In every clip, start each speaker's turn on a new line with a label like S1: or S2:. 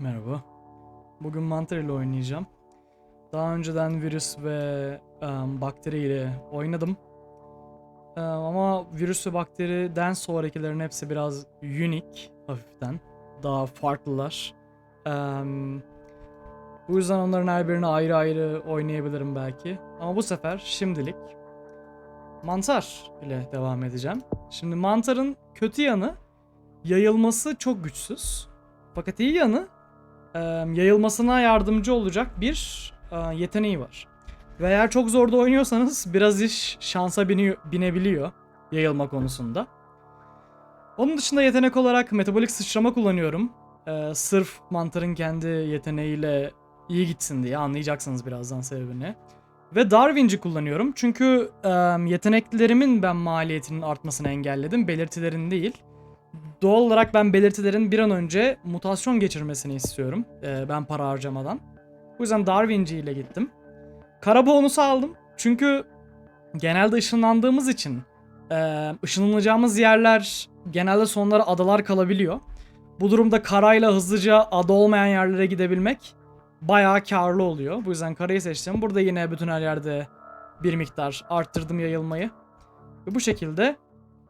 S1: Merhaba. Bugün mantar ile oynayacağım. Daha önceden virüs ve em, bakteri ile oynadım. Em, ama virüs ve bakteriden sonrakilerin hepsi biraz unique hafiften. Daha farklılar. Em, bu yüzden onların her birini ayrı ayrı oynayabilirim belki. Ama bu sefer şimdilik mantar ile devam edeceğim. Şimdi mantarın kötü yanı yayılması çok güçsüz. Fakat iyi yanı e, yayılmasına yardımcı olacak bir e, yeteneği var. Ve eğer çok zorda oynuyorsanız biraz iş şansa biniyor, binebiliyor yayılma konusunda. Onun dışında yetenek olarak metabolik sıçrama kullanıyorum. E, sırf mantarın kendi yeteneğiyle iyi gitsin diye anlayacaksınız birazdan sebebini. Ve Darwinci kullanıyorum çünkü e, yeteneklerimin ben maliyetinin artmasını engelledim, belirtilerin değil. Doğal olarak ben belirtilerin bir an önce mutasyon geçirmesini istiyorum. e, ben para harcamadan. Bu yüzden Darwinci ile gittim. Kara bonusu aldım. Çünkü genelde ışınlandığımız için e, ışınlanacağımız yerler genelde sonlara adalar kalabiliyor. Bu durumda karayla hızlıca ada olmayan yerlere gidebilmek bayağı karlı oluyor. Bu yüzden karayı seçtim. Burada yine bütün her yerde bir miktar arttırdım yayılmayı. Ve bu şekilde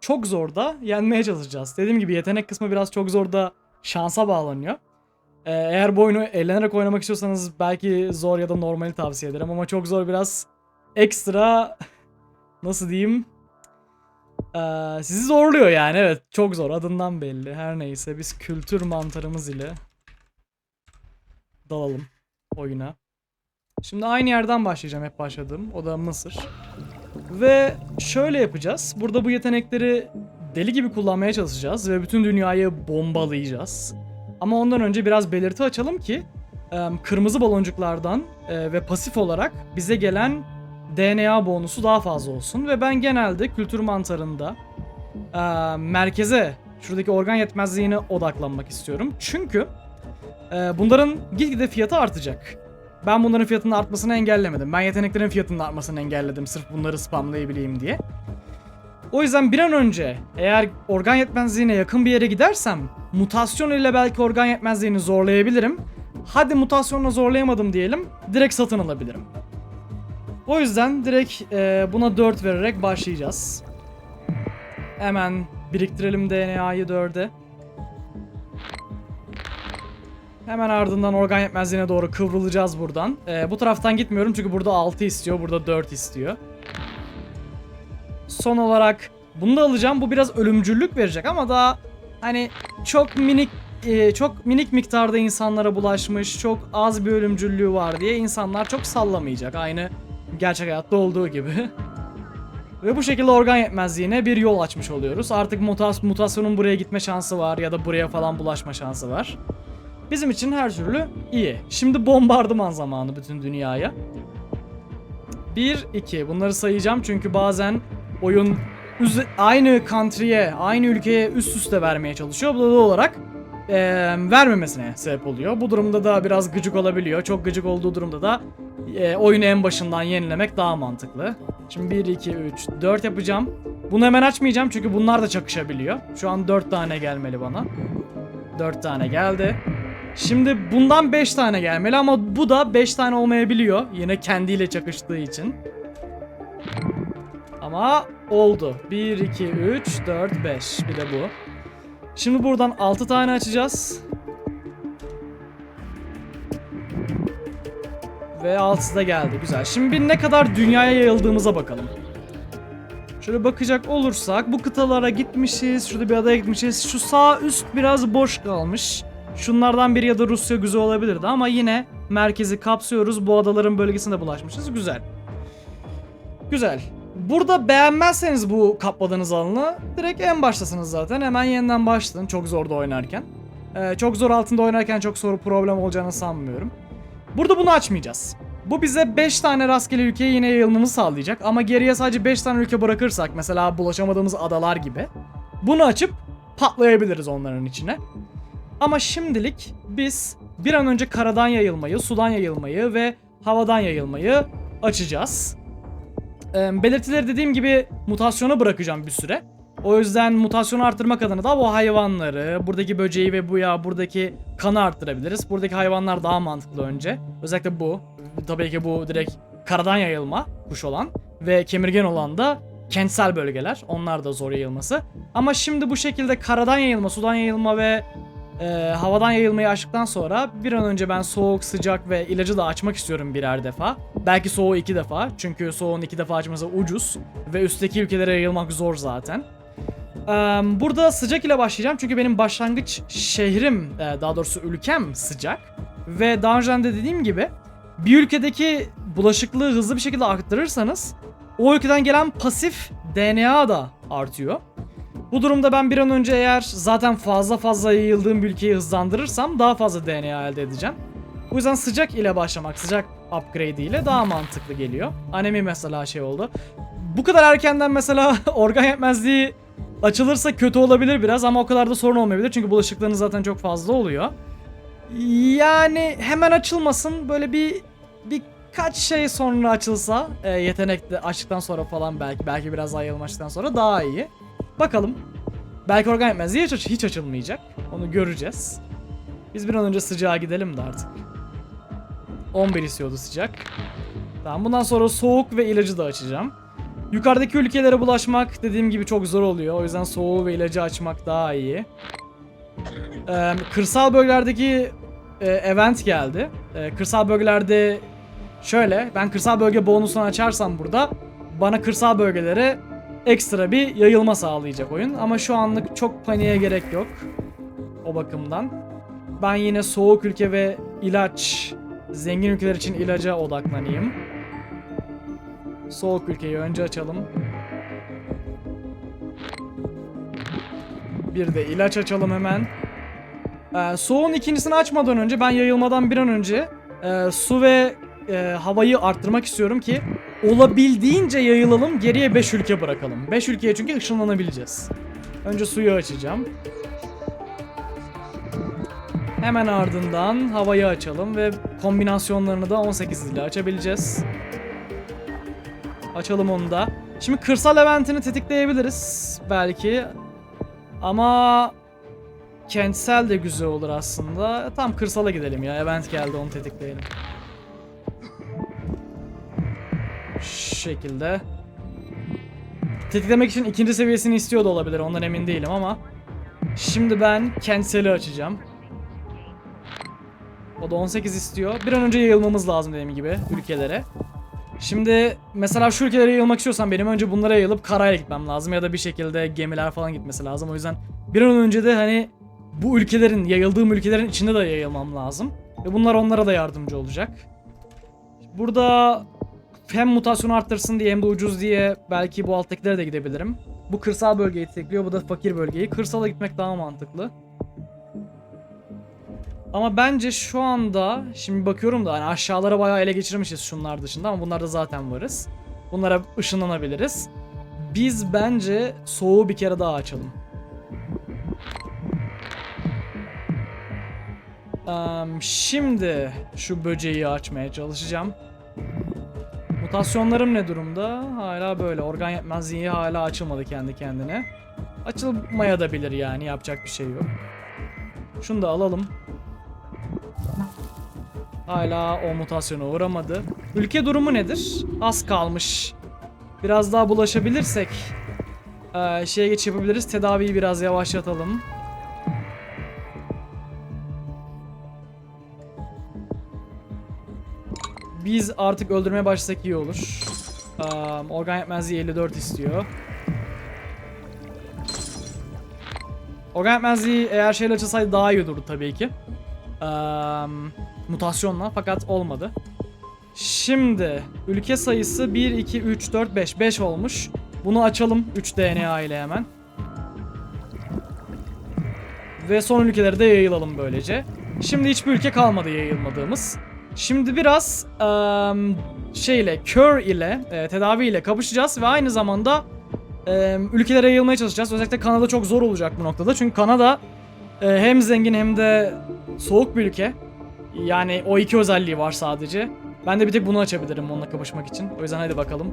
S1: çok zorda yenmeye çalışacağız. Dediğim gibi yetenek kısmı biraz çok zorda şansa bağlanıyor. Ee, eğer bu oyunu eğlenerek oynamak istiyorsanız belki zor ya da normali tavsiye ederim ama çok zor biraz ekstra nasıl diyeyim ee, sizi zorluyor yani evet çok zor adından belli her neyse biz kültür mantarımız ile dalalım oyuna. Şimdi aynı yerden başlayacağım hep başladığım o da Mısır. Ve şöyle yapacağız. Burada bu yetenekleri deli gibi kullanmaya çalışacağız ve bütün dünyayı bombalayacağız. Ama ondan önce biraz belirti açalım ki kırmızı baloncuklardan e, ve pasif olarak bize gelen DNA bonusu daha fazla olsun. Ve ben genelde kültür mantarında e, merkeze, şuradaki organ yetmezliğine odaklanmak istiyorum. Çünkü e, bunların gitgide fiyatı artacak. Ben bunların fiyatının artmasını engellemedim. Ben yeteneklerin fiyatının artmasını engelledim sırf bunları spamlayabileyim diye. O yüzden bir an önce eğer organ yetmezliğine yakın bir yere gidersem mutasyon ile belki organ yetmezliğini zorlayabilirim. Hadi mutasyonla zorlayamadım diyelim direkt satın alabilirim. O yüzden direkt e, buna 4 vererek başlayacağız. Hemen biriktirelim DNA'yı 4'e. Hemen ardından organ yetmezliğine doğru kıvrılacağız buradan. Ee, bu taraftan gitmiyorum çünkü burada 6 istiyor, burada 4 istiyor. Son olarak bunu da alacağım. Bu biraz ölümcüllük verecek ama daha hani çok minik e, çok minik miktarda insanlara bulaşmış, çok az bir ölümcüllüğü var diye insanlar çok sallamayacak. Aynı gerçek hayatta olduğu gibi. Ve bu şekilde organ yetmezliğine bir yol açmış oluyoruz. Artık mutas mutasyonun buraya gitme şansı var ya da buraya falan bulaşma şansı var. Bizim için her türlü iyi. Şimdi bombardıman zamanı bütün dünyaya. 1, 2. Bunları sayacağım çünkü bazen oyun aynı country'e, aynı ülkeye üst üste vermeye çalışıyor. Bu da olarak eee, vermemesine sebep oluyor. Bu durumda da biraz gıcık olabiliyor. Çok gıcık olduğu durumda da eee, oyunu en başından yenilemek daha mantıklı. Şimdi 1, 2, 3, 4 yapacağım. Bunu hemen açmayacağım çünkü bunlar da çakışabiliyor. Şu an 4 tane gelmeli bana. 4 tane geldi. Şimdi bundan 5 tane gelmeli ama bu da 5 tane olmayabiliyor. Yine kendiyle çakıştığı için. Ama oldu. 1, 2, 3, 4, 5. Bir de bu. Şimdi buradan 6 tane açacağız. Ve 6'sı da geldi. Güzel. Şimdi bir ne kadar dünyaya yayıldığımıza bakalım. Şöyle bakacak olursak bu kıtalara gitmişiz. Şurada bir adaya gitmişiz. Şu sağ üst biraz boş kalmış. Şunlardan biri ya da Rusya güzel olabilirdi ama yine merkezi kapsıyoruz. Bu adaların bölgesinde bulaşmışız. Güzel. Güzel. Burada beğenmezseniz bu kapladığınız alanı direkt en baştasınız zaten. Hemen yeniden başlayın çok zorda oynarken. Ee, çok zor altında oynarken çok soru problem olacağını sanmıyorum. Burada bunu açmayacağız. Bu bize 5 tane rastgele ülkeye yine yayılmamızı sağlayacak ama geriye sadece 5 tane ülke bırakırsak mesela bulaşamadığımız adalar gibi bunu açıp patlayabiliriz onların içine. Ama şimdilik biz bir an önce karadan yayılmayı, sudan yayılmayı ve havadan yayılmayı açacağız. Ee, belirtileri dediğim gibi mutasyona bırakacağım bir süre. O yüzden mutasyonu arttırmak adına da bu hayvanları, buradaki böceği ve bu ya buradaki kanı arttırabiliriz. Buradaki hayvanlar daha mantıklı önce. Özellikle bu. Tabii ki bu direkt karadan yayılma kuş olan ve kemirgen olan da kentsel bölgeler. Onlar da zor yayılması. Ama şimdi bu şekilde karadan yayılma, sudan yayılma ve e, havadan yayılmayı açtıktan sonra bir an önce ben soğuk, sıcak ve ilacı da açmak istiyorum birer defa. Belki soğuğu iki defa. Çünkü soğuğun iki defa açması ucuz. Ve üstteki ülkelere yayılmak zor zaten. Eee, Burada sıcak ile başlayacağım çünkü benim başlangıç şehrim, e, daha doğrusu ülkem sıcak. Ve daha önce de dediğim gibi bir ülkedeki bulaşıklığı hızlı bir şekilde arttırırsanız o ülkeden gelen pasif DNA da artıyor. Bu durumda ben bir an önce eğer zaten fazla fazla yayıldığım bir ülkeyi hızlandırırsam daha fazla DNA elde edeceğim. Bu yüzden sıcak ile başlamak, sıcak upgrade ile daha mantıklı geliyor. Anemi mesela şey oldu. Bu kadar erkenden mesela organ yetmezliği açılırsa kötü olabilir biraz ama o kadar da sorun olmayabilir. Çünkü bulaşıklarınız zaten çok fazla oluyor. Yani hemen açılmasın böyle bir birkaç şey sonra açılsa e, yetenekli açtıktan sonra falan belki belki biraz daha yayılmıştan sonra daha iyi. Bakalım. Belki organ yetmezliği hiç, aç- hiç açılmayacak. Onu göreceğiz. Biz bir an önce sıcağa gidelim de artık. 11 istiyordu sıcak. Tamam bundan sonra soğuk ve ilacı da açacağım. Yukarıdaki ülkelere bulaşmak dediğim gibi çok zor oluyor. O yüzden soğuğu ve ilacı açmak daha iyi. Ee, kırsal bölgelerdeki e, event geldi. Ee, kırsal bölgelerde şöyle ben kırsal bölge bonusunu açarsam burada bana kırsal bölgelere ekstra bir yayılma sağlayacak oyun. Ama şu anlık çok paniğe gerek yok. O bakımdan. Ben yine soğuk ülke ve ilaç, zengin ülkeler için ilaca odaklanayım. Soğuk ülkeyi önce açalım. Bir de ilaç açalım hemen. Ee, soğuğun ikincisini açmadan önce ben yayılmadan bir an önce e, su ve e, havayı arttırmak istiyorum ki olabildiğince yayılalım geriye 5 ülke bırakalım. 5 ülkeye çünkü ışınlanabileceğiz. Önce suyu açacağım. Hemen ardından havayı açalım ve kombinasyonlarını da 18 ile açabileceğiz. Açalım onu da. Şimdi kırsal eventini tetikleyebiliriz belki. Ama kentsel de güzel olur aslında. Tam kırsala gidelim ya. Event geldi onu tetikleyelim. Şekilde. Tetiklemek için ikinci seviyesini istiyor da olabilir. Ondan emin değilim ama. Şimdi ben kentsel'i açacağım. O da 18 istiyor. Bir an önce yayılmamız lazım dediğim gibi ülkelere. Şimdi mesela şu ülkelere yayılmak istiyorsam benim önce bunlara yayılıp karayla gitmem lazım ya da bir şekilde gemiler falan gitmesi lazım. O yüzden bir an önce de hani bu ülkelerin, yayıldığım ülkelerin içinde de yayılmam lazım. Ve bunlar onlara da yardımcı olacak. Burada hem mutasyonu arttırsın diye hem de ucuz diye belki bu alttakilere de gidebilirim. Bu kırsal bölgeyi tekliyor, bu da fakir bölgeyi. Kırsala gitmek daha mantıklı. Ama bence şu anda şimdi bakıyorum da hani aşağılara bayağı ele geçirmişiz şunlar dışında ama bunlarda zaten varız. Bunlara ışınlanabiliriz. Biz bence soğuğu bir kere daha açalım. Şimdi şu böceği açmaya çalışacağım. Mutasyonlarım ne durumda? Hala böyle. Organ yetmezliği hala açılmadı kendi kendine. Açılmaya da bilir yani. Yapacak bir şey yok. Şunu da alalım. Hala o mutasyona uğramadı. Ülke durumu nedir? Az kalmış. Biraz daha bulaşabilirsek eee, şeye geç yapabiliriz. Tedaviyi biraz yavaşlatalım. Biz artık öldürmeye başlasak iyi olur. Eee, organ yetmezliği 54 istiyor. Organ yetmezliği eğer şeyle açılsaydı daha iyi olurdu tabii ki. Eee, mutasyonla fakat olmadı. Şimdi ülke sayısı 1, 2, 3, 4, 5. 5 olmuş. Bunu açalım 3 DNA ile hemen. Ve son ülkeleri de yayılalım böylece. Şimdi hiçbir ülke kalmadı yayılmadığımız. Şimdi biraz eee, şeyle, kör ile, e, tedavi ile kapışacağız ve aynı zamanda e, ülkelere yayılmaya çalışacağız. Özellikle Kanada çok zor olacak bu noktada. Çünkü Kanada e, hem zengin hem de soğuk bir ülke. Yani o iki özelliği var sadece. Ben de bir tek bunu açabilirim onunla kapışmak için. O yüzden hadi bakalım.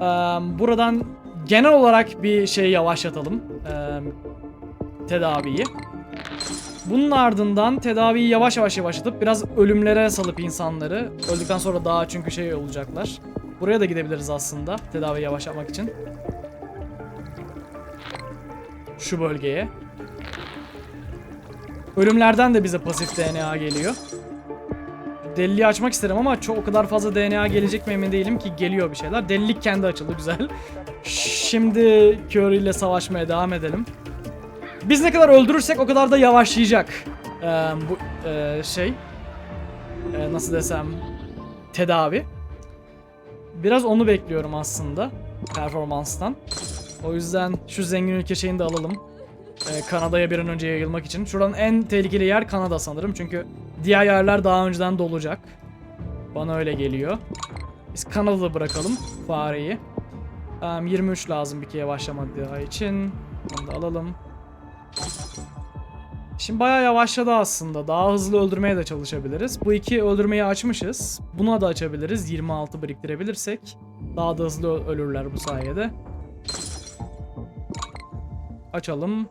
S1: Eee, buradan genel olarak bir şey yavaşlatalım. Ee, tedaviyi. Bunun ardından tedaviyi yavaş yavaş yavaşlatıp biraz ölümlere salıp insanları öldükten sonra daha çünkü şey olacaklar. Buraya da gidebiliriz aslında tedaviyi yavaşlatmak için. Şu bölgeye. Ölümlerden de bize pasif DNA geliyor. Deliliği açmak isterim ama çok o kadar fazla DNA gelecek mi emin değilim ki geliyor bir şeyler. Delilik kendi açıldı güzel. Şimdi Curry ile savaşmaya devam edelim. Biz ne kadar öldürürsek o kadar da yavaşlayacak. Ee, bu e, şey e, nasıl desem tedavi. Biraz onu bekliyorum aslında performanstan. O yüzden şu zengin ülke şeyini de alalım. Ee, Kanada'ya bir an önce yayılmak için. Şuranın en tehlikeli yer Kanada sanırım. Çünkü diğer yerler daha önceden dolacak. Bana öyle geliyor. Biz Kanada'da bırakalım fareyi. Em, 23 lazım bir kere başlamadığı için. Onu da alalım. Şimdi bayağı yavaşladı aslında. Daha hızlı öldürmeye de çalışabiliriz. Bu iki öldürmeyi açmışız. Buna da açabiliriz. 26 biriktirebilirsek. Daha da hızlı ölürler bu sayede. Açalım.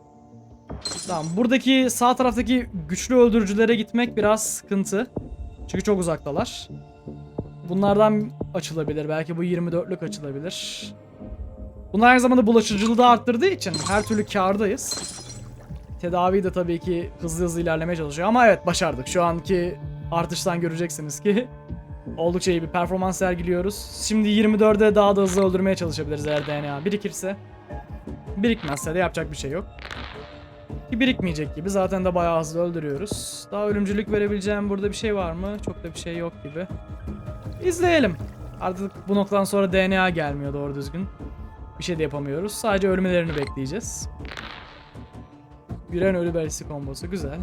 S1: Tamam. Buradaki sağ taraftaki güçlü öldürücülere gitmek biraz sıkıntı. Çünkü çok uzaktalar. Bunlardan açılabilir. Belki bu 24'lük açılabilir. Bunlar aynı zamanda bulaşıcılığı da arttırdığı için her türlü kârdayız. Tedavi de tabii ki hızlı hızlı ilerlemeye çalışıyor ama evet başardık. Şu anki artıştan göreceksiniz ki oldukça iyi bir performans sergiliyoruz. Şimdi 24'e daha da hızlı öldürmeye çalışabiliriz eğer DNA birikirse. Birikmezse de yapacak bir şey yok. Birikmeyecek gibi zaten de bayağı hızlı öldürüyoruz. Daha ölümcülük verebileceğim burada bir şey var mı? Çok da bir şey yok gibi. İzleyelim. Artık bu noktadan sonra DNA gelmiyor doğru düzgün. Bir şey de yapamıyoruz. Sadece ölmelerini bekleyeceğiz. Güren ölü belisi kombosu güzel.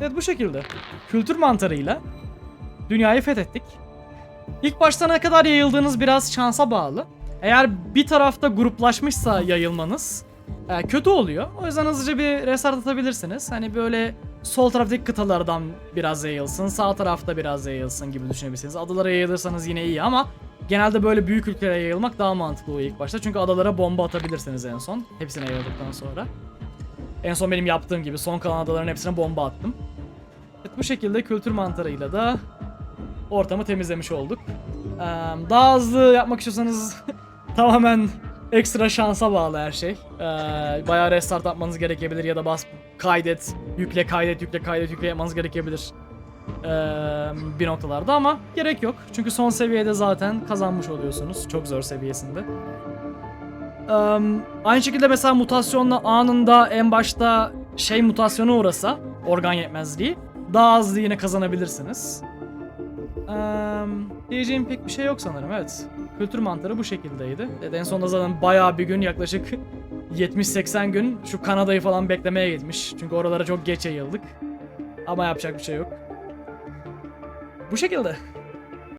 S1: Evet bu şekilde. Kültür mantarıyla dünyayı fethettik. İlk başta ne kadar yayıldığınız biraz şansa bağlı. Eğer bir tarafta gruplaşmışsa yayılmanız e, kötü oluyor. O yüzden hızlıca bir restart atabilirsiniz. Hani böyle sol taraftaki kıtalardan biraz yayılsın, sağ tarafta biraz yayılsın gibi düşünebilirsiniz. Adalara yayılırsanız yine iyi ama genelde böyle büyük ülkelere yayılmak daha mantıklı oluyor ilk başta. Çünkü adalara bomba atabilirsiniz en son. Hepsine yayıldıktan sonra. En son benim yaptığım gibi son kalan adaların hepsine bomba attım. Evet, bu şekilde kültür mantarıyla da ortamı temizlemiş olduk. Ee, daha hızlı yapmak istiyorsanız tamamen ekstra şansa bağlı her şey. Ee, bayağı restart atmanız gerekebilir ya da bas kaydet, yükle kaydet, yükle kaydet, yükle yapmanız gerekebilir. Ee, bir noktalarda ama gerek yok. Çünkü son seviyede zaten kazanmış oluyorsunuz. Çok zor seviyesinde. Ee, aynı şekilde mesela mutasyonla anında en başta şey mutasyona uğrasa organ yetmezliği daha hızlı yine kazanabilirsiniz. Ee, diyeceğim pek bir şey yok sanırım evet. Kültür mantarı bu şekildeydi. Evet, en sonunda zaten bayağı bir gün yaklaşık 70-80 gün şu Kanada'yı falan beklemeye gitmiş. Çünkü oralara çok geç yayıldık. Ama yapacak bir şey yok. Bu şekilde.